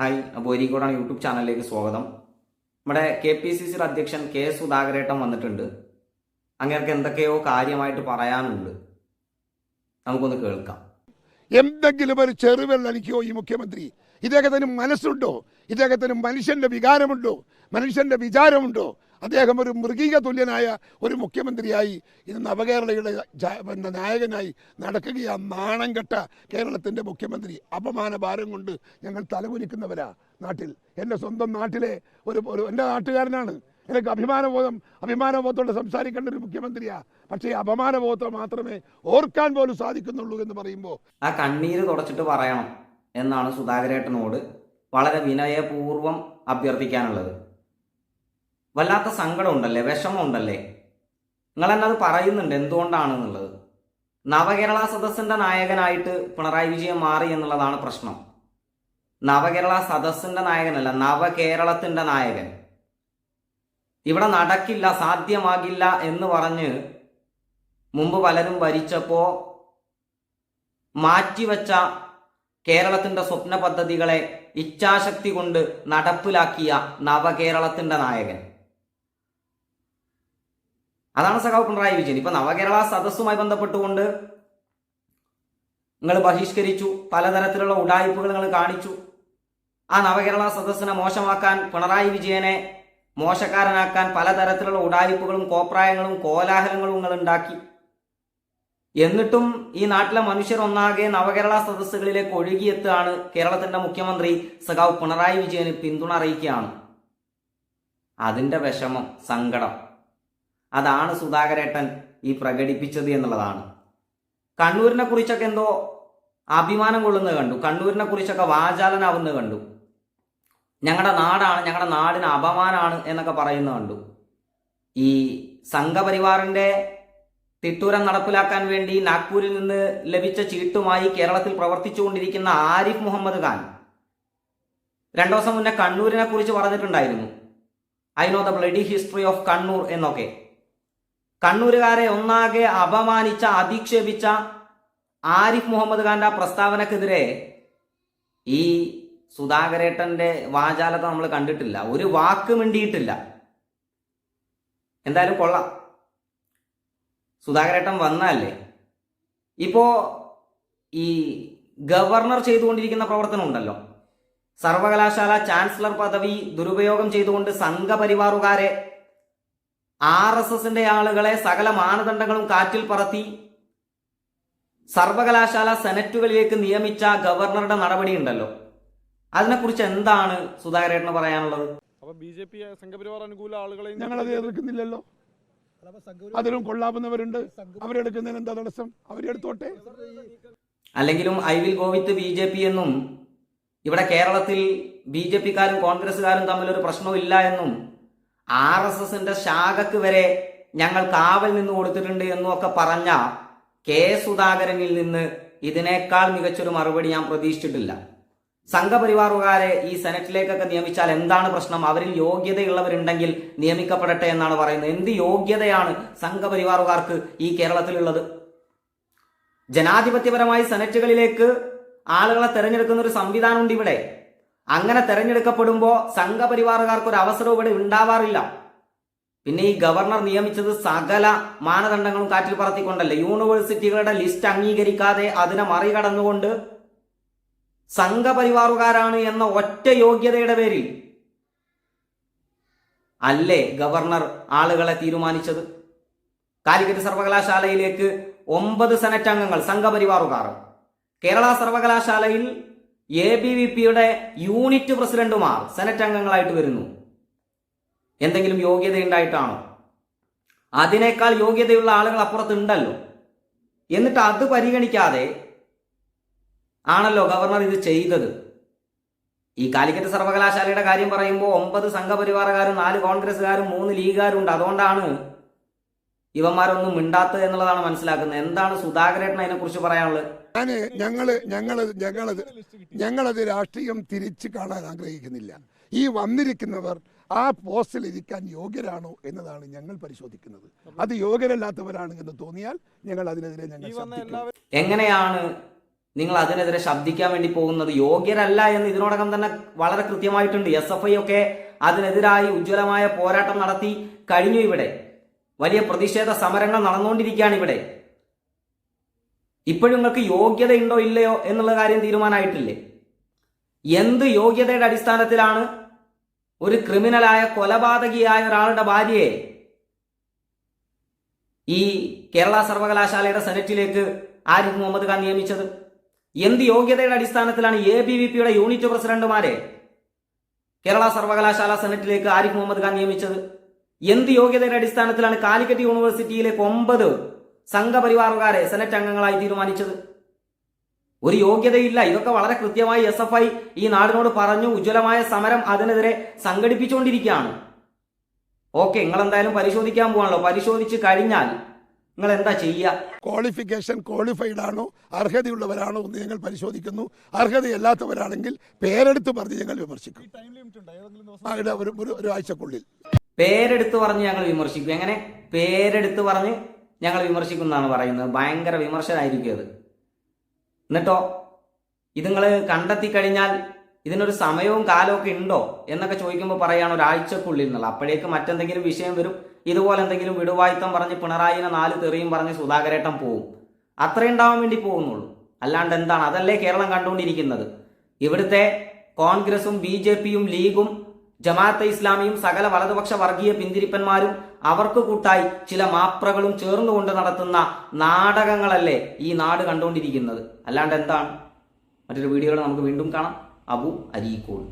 Hi അപ്പോൾ ഒരിക്കോടാണ് YouTube ചാനലിലേക്ക് സ്വാഗതം. നമ്മുടെ കെ പി സി സിയുടെ അധ്യക്ഷൻ കെ സുധാകരേട്ടൻ വന്നിട്ടുണ്ട്. അങ്ങേർക്ക് എന്തൊക്കെയോ കാര്യമായിട്ട് പറയാനുണ്ട്. നമുക്കൊന്ന് കേൾക്കാം. എന്തെങ്കിലും ഒരു ചെറുവെള്ളടിക്കോ ഈ മുഖ്യമന്ത്രി? ഇദ്ദേഹത്തിന് മനസ്സുണ്ടോ? ഇദ്ദേഹത്തിന് മനുഷ്യന്റെ വികാരമുണ്ടോ? മനുഷ്യന്റെ വിചാരമുണ്ടോ? അദ്ദേഹം ഒരു മൃഗീക തുല്യനായ ഒരു മുഖ്യമന്ത്രിയായി ഇന്ന് നവകേരളയുടെ നായകനായി നടക്കുകയാ നാണം കെട്ട കേരളത്തിന്റെ മുഖ്യമന്ത്രി. അപമാന ഭാരം കൊണ്ട് ഞങ്ങൾ തലകുലിക്കുന്നവരാ നാട്ടിൽ. എന്റെ സ്വന്തം നാട്ടിലെ ഒരു ഒരു എന്റെ നാട്ടുകാരനാണ്. എനിക്ക് അഭിമാനബോധം അഭിമാനബോധത്തോടെ സംസാരിക്കേണ്ട ഒരു മുഖ്യമന്ത്രിയാ. പക്ഷേ ഈ അപമാനബോധം മാത്രമേ ഓർക്കാൻ പോലും സാധിക്കുന്നുള്ളൂ എന്ന് പറയുമ്പോൾ ആ കണ്ണീര് തുടച്ചിട്ട് പറയണം എന്നാണ് സുധാകരേട്ടനോട് വളരെ വിനയപൂർവം അഭ്യർത്ഥിക്കാനുള്ളത്. വല്ലാത്ത സങ്കടം ഉണ്ടല്ലേ വിഷമം ഉണ്ടല്ലേ നിങ്ങൾ അത് പറയുന്നുണ്ട് എന്തുകൊണ്ടാണെന്നുള്ളത്. നവകേരള സദസ്സിന്റെ നായകനായിട്ട് പിണറായി വിജയൻ മാറി എന്നുള്ളതാണ് പ്രശ്നം. നവകേരള സദസ്സിന്റെ നായകനല്ല നവകേരളത്തിന്റെ നായകൻ. ഇവിടെ നടക്കില്ല സാധ്യമാകില്ല എന്ന് പറഞ്ഞ് മുമ്പ് പലരും ഭരിച്ചപ്പോ മാറ്റിവെച്ച കേരളത്തിന്റെ സ്വപ്ന പദ്ധതികളെ ഇച്ഛാശക്തി കൊണ്ട് നടപ്പിലാക്കിയ നവകേരളത്തിന്റെ നായകൻ. അതാണ് സഖാവ് പിണറായി വിജയൻ. ഇപ്പൊ നവകേരള സദസ്സുമായി ബന്ധപ്പെട്ടുകൊണ്ട് നിങ്ങൾ ബഹിഷ്കരിച്ചു പലതരത്തിലുള്ള ഉടായ്പകൾ നിങ്ങൾ കാണിച്ചു. ആ നവകേരള സദസ്സിനെ മോശമാക്കാൻ പിണറായി വിജയനെ മോശക്കാരനാക്കാൻ പലതരത്തിലുള്ള ഉടായ്പകളും കോപ്രായങ്ങളും കോലാഹലങ്ങളും നിങ്ങൾ ഉണ്ടാക്കി. എന്നിട്ടും ഈ നാട്ടിലെ മനുഷ്യർ ഒന്നാകെ നവകേരള സദസ്സുകളിലേക്ക് ഒഴുകിയെത്തുകയാണ് കേരളത്തിന്റെ മുഖ്യമന്ത്രി സഖാവ് പിണറായി വിജയന് പിന്തുണ അറിയിക്കുകയാണ്. അതിന്റെ വിഷമം സങ്കടം. അതാണ് സുധാകരേട്ടൻ ഈ പ്രകടിപ്പിച്ചത് എന്നുള്ളതാണ്. കണ്ണൂരിനെ കുറിച്ചൊക്കെ എന്തോ അഭിമാനം കൊള്ളുന്നത് കണ്ടു. കണ്ണൂരിനെ കുറിച്ചൊക്കെ വാചാലനാവുന്നത് കണ്ടു. ഞങ്ങളുടെ നാടാണ് ഞങ്ങളുടെ നാടിന് അപമാനമാണ് എന്നൊക്കെ പറയുന്നത് കണ്ടു. ഈ സംഘപരിവാറിന്റെ തിട്ടൂരം നടപ്പിലാക്കാൻ വേണ്ടി നാഗ്പൂരിൽ നിന്ന് ലഭിച്ച ചീട്ടുമായി കേരളത്തിൽ പ്രവർത്തിച്ചുകൊണ്ടിരിക്കുന്ന ആരിഫ് മുഹമ്മദ് ഖാൻ രണ്ടു ദിവസം മുന്നേ കണ്ണൂരിനെ കുറിച്ച് പറഞ്ഞിട്ടുണ്ടായിരുന്നു. I know the bloody history of Kannur എന്നൊക്കെ. കണ്ണൂരുകാരെ ഒന്നാകെ അപമാനിച്ച അധിക്ഷേപിച്ച ആരിഫ് മുഹമ്മദ് ഖാന്റെ ആ പ്രസ്താവനക്കെതിരെ ഈ സുധാകരേട്ടന്റെ വാചാലത നമ്മൾ കണ്ടിട്ടില്ല. ഒരു വാക്ക് മിണ്ടിയിട്ടില്ല. എന്തായാലും കൊള്ളാം. സുധാകരേട്ടൻ വന്നല്ലേ ഇപ്പോ ഈ ഗവർണർ ചെയ്തുകൊണ്ടിരിക്കുന്ന പ്രവർത്തനം ഉണ്ടല്ലോ. സർവകലാശാല ചാൻസലർ പദവി ദുരുപയോഗം ചെയ്തുകൊണ്ട് സംഘപരിവാറുകാരെ ആർ എസ് എസിന്റെ ആളുകളെ സകല മാനദണ്ഡങ്ങളും കാറ്റിൽ പറത്തി സർവകലാശാല സെനറ്റുകളിലേക്ക് നിയമിച്ച ഗവർണറുടെ നടപടി ഉണ്ടല്ലോ. അതിനെക്കുറിച്ച് എന്താണ് സുധാകരേട്ടന് പറയാനുള്ളത്? അപ്പൊ ബി ജെ പി സംഘപരിവാർ അനുകൂല ആളുകളെ ഞങ്ങളത് എതിർക്കുന്നില്ലല്ലോ. അതിലും കൊള്ളാവുന്നവരുണ്ട്. അവരെടുക്കുന്നതിന് എന്താ തടസ്സം? അവരെടുത്തോട്ടെ അല്ലെങ്കിലും I will go with B J P എന്നും ഇവിടെ കേരളത്തിൽ ബി ജെ പിക്കാരും കോൺഗ്രസ്സുകാരും തമ്മിൽ ഒരു പ്രശ്നവും ഇല്ല എന്നും ആർ എസ് എസിന്റെ ശാഖക്ക് വരെ ഞങ്ങൾ കാവൽ നിന്ന് കൊടുത്തിട്ടുണ്ട് എന്നൊക്കെ പറഞ്ഞ കെ സുധാകരനിൽ നിന്ന് ഇതിനേക്കാൾ മികച്ചൊരു മറുപടി ഞാൻ പ്രതീക്ഷിച്ചിട്ടില്ല. സംഘപരിവാറുകാരെ ഈ സെനറ്റിലേക്കൊക്കെ നിയമിച്ചാൽ എന്താണ് പ്രശ്നം? അവരിൽ യോഗ്യതയുള്ളവരുണ്ടെങ്കിൽ നിയമിക്കപ്പെടട്ടെ എന്നാണ് പറയുന്നത്. എന്ത് യോഗ്യതയാണ് സംഘപരിവാറുകാർക്ക് ഈ കേരളത്തിലുള്ളത്? ജനാധിപത്യപരമായി സെനറ്റുകളിലേക്ക് ആളുകളെ തെരഞ്ഞെടുക്കുന്ന ഒരു സംവിധാനമുണ്ട് ഇവിടെ. അങ്ങനെ തെരഞ്ഞെടുക്കപ്പെടുമ്പോൾ സംഘപരിവാറുകാർക്ക് ഒരു അവസരവും ഇവിടെ ഉണ്ടാവാറില്ല. പിന്നെ ഈ ഗവർണർ നിയമിച്ചത് സകല മാനദണ്ഡങ്ങളും കാറ്റിൽ പറത്തിക്കൊണ്ടല്ലേ? യൂണിവേഴ്സിറ്റികളുടെ ലിസ്റ്റ് അംഗീകരിക്കാതെ അതിനെ മറികടന്നുകൊണ്ട് സംഘപരിവാറുകാരാണ് എന്ന ഒറ്റ യോഗ്യതയുടെ പേരിൽ അല്ലേ ഗവർണർ ആളുകളെ തീരുമാനിച്ചത്? കാലിക്കറ്റ് സർവകലാശാലയിലേക്ക് ഒമ്പത് സെനറ്റ് അംഗങ്ങൾ സംഘപരിവാറുകാർ. കേരള സർവകലാശാലയിൽ എ ബി വി പിയുടെ യൂണിറ്റ് പ്രസിഡന്റുമാർ സെനറ്റ് അംഗങ്ങളായിട്ട് വരുന്നു. എന്തെങ്കിലും യോഗ്യതയുണ്ടായിട്ടാണോ? അതിനേക്കാൾ യോഗ്യതയുള്ള ആളുകൾ അപ്പുറത്ത് ഉണ്ടല്ലോ എന്നിട്ട് അത് പരിഗണിക്കാതെ ആണല്ലോ ഗവർണർ ഇത് ചെയ്തത്. ഈ കാലിക്കറ്റ് സർവകലാശാലയുടെ കാര്യം പറയുമ്പോൾ ഒമ്പത് സംഘപരിവാറുകാരും നാല് കോൺഗ്രസ്സുകാരും മൂന്ന് ലീഗുകാരും ഉണ്ട് അതുകൊണ്ടാണ് ഇവന്മാരൊന്നും മിണ്ടാത്തത് എന്നുള്ളതാണ് മനസ്സിലാക്കുന്നത്. എന്താണ് സുധാകരേട്ടൻ അതിനെക്കുറിച്ച് പറയാനുള്ളത്? ഞാൻ ഞങ്ങൾ ഞങ്ങളത് ഞങ്ങളത് ഞങ്ങളത് രാഷ്ട്രീയം തിരിച്ചു കാണാൻ ആഗ്രഹിക്കുന്നില്ല. ഈ വന്നിരിക്കുന്നവർ ആ പോസ്റ്റിൽ ഇരിക്കാൻ യോഗ്യരാണോ എന്നതാണ് ഞങ്ങൾ പരിശോധിക്കുന്നത്. അത് യോഗ്യരല്ലാത്തവരാണ് എന്ന് തോന്നിയാൽ ഞങ്ങൾ അതിനെതിരെ ഞങ്ങൾ ശബ്ദിക്കും. എങ്ങനെയാണ് നിങ്ങൾ അതിനെതിരെ ശബ്ദിക്കാൻ വേണ്ടി പോകുന്നത്? യോഗ്യരല്ല എന്ന് ഇതിനോടകം തന്നെ വളരെ കൃത്യമായിട്ടുണ്ട്. എസ് എഫ് ഐ ഒക്കെ അതിനെതിരായി ഉജ്ജ്വലമായ പോരാട്ടം നടത്തി കഴിഞ്ഞു ഇവിടെ. വലിയ പ്രതിഷേധ സമരങ്ങൾ നടന്നുകൊണ്ടിരിക്കുകയാണ് ഇവിടെ. ഇപ്പോഴും നിങ്ങൾക്ക് യോഗ്യതയുണ്ടോ ഇല്ലയോ എന്നുള്ള കാര്യം തീരുമാനമായിട്ടില്ലേ? എന്ത് യോഗ്യതയുടെ അടിസ്ഥാനത്തിലാണ് ഒരു ക്രിമിനലായ കൊലപാതകിയായ ഒരാളുടെ ഭാര്യയെ ഈ കേരള സർവകലാശാലയുടെ സെനറ്റിലേക്ക് ആരിഫ് മുഹമ്മദ് ഖാൻ നിയമിച്ചത്? എന്ത് യോഗ്യതയുടെ അടിസ്ഥാനത്തിലാണ് എ ബി വി പിയുടെ യൂണിറ്റ് പ്രസിഡന്റുമാരെ കേരള സർവകലാശാല സെനറ്റിലേക്ക് ആരിഫ് മുഹമ്മദ് ഖാൻ നിയമിച്ചത്? എന്ത് യോഗ്യതയുടെ അടിസ്ഥാനത്തിലാണ് കാലിക്കറ്റ് യൂണിവേഴ്സിറ്റിയിലെ ഒമ്പത് സംഘപരിവാറുകാരെ സെനറ്റ് അംഗങ്ങളായി തീരുമാനിച്ചത്? ഒരു യോഗ്യതയില്ല. ഇതൊക്കെ വളരെ കൃത്യമായി എസ് എഫ് ഐ ഈ നാടിനോട് പറഞ്ഞു ഉജ്ജ്വലമായ സമരം അതിനെതിരെ സംഘടിപ്പിച്ചുകൊണ്ടിരിക്കുകയാണ്. ഓക്കെ നിങ്ങൾ എന്തായാലും പരിശോധിക്കാൻ പോകണല്ലോ പരിശോധിച്ച് കഴിഞ്ഞാൽ നിങ്ങൾ എന്താ ചെയ്യുക? ക്വാളിഫിക്കേഷൻ ക്വാളിഫൈഡ് ആണോ? അർഹതയുള്ളവരാണോ എന്ന് ഞങ്ങൾ പരിശോധിക്കുന്നു. അർഹതയല്ലാത്തവരാണെങ്കിൽ പേരെടുത്ത് പറഞ്ഞ് ഞങ്ങൾ വിമർശിക്കും. ഒരു ഒരു- ഒരു ആഴ്ചക്കുള്ളിൽ. പേരെടുത്ത് പറഞ്ഞ് ഞങ്ങൾ വിമർശിക്കും. എങ്ങനെ? പേരെടുത്ത് പറഞ്ഞ് ഞങ്ങൾ വിമർശിക്കും എന്നാണ് പറയുന്നത്. ഭയങ്കര വിമർശനമായിരിക്കും അത്. എന്നിട്ടോ? ഇത് നിങ്ങൾ കണ്ടെത്തി കഴിഞ്ഞാൽ ഇതിനൊരു സമയവും കാലമൊക്കെ ഉണ്ടോ എന്നൊക്കെ ചോദിക്കുമ്പോൾ പറയാണ് ഒരാഴ്ചക്കുള്ളിൽ എന്നുള്ള. അപ്പോഴേക്ക് മറ്റെന്തെങ്കിലും വിഷയം വരും. ഇതുപോലെ എന്തെങ്കിലും വിടുവായുത്തം പറഞ്ഞ് പിണറായിനെ നാല് തെറിയും പറഞ്ഞ് സുധാകരേട്ടൻ പോവും. അത്രയും ഉണ്ടാവാൻ വേണ്ടി പോകുന്നുള്ളൂ. അല്ലാണ്ട് എന്താണ്? അതല്ലേ കേരളം കണ്ടുകൊണ്ടിരിക്കുന്നത്. ഇവിടുത്തെ കോൺഗ്രസും ബി ജെ പിയും ലീഗും ജമാഅത്തെ ഇസ്ലാമിയും സകല വലതുപക്ഷ വർഗീയ പിന്തിരിപ്പന്മാരും അവർക്ക് കൂട്ടായി ചില മാപ്രകളും ചേർന്നുകൊണ്ട് നടത്തുന്ന നാടകങ്ങളല്ലേ ഈ നാട് കണ്ടുകൊണ്ടിരിക്കുന്നത്. അല്ലാണ്ട് എന്താണ്? മറ്റൊരു വീഡിയോയിൽ നമുക്ക് വീണ്ടും കാണാം. അബു അരീക്കോട്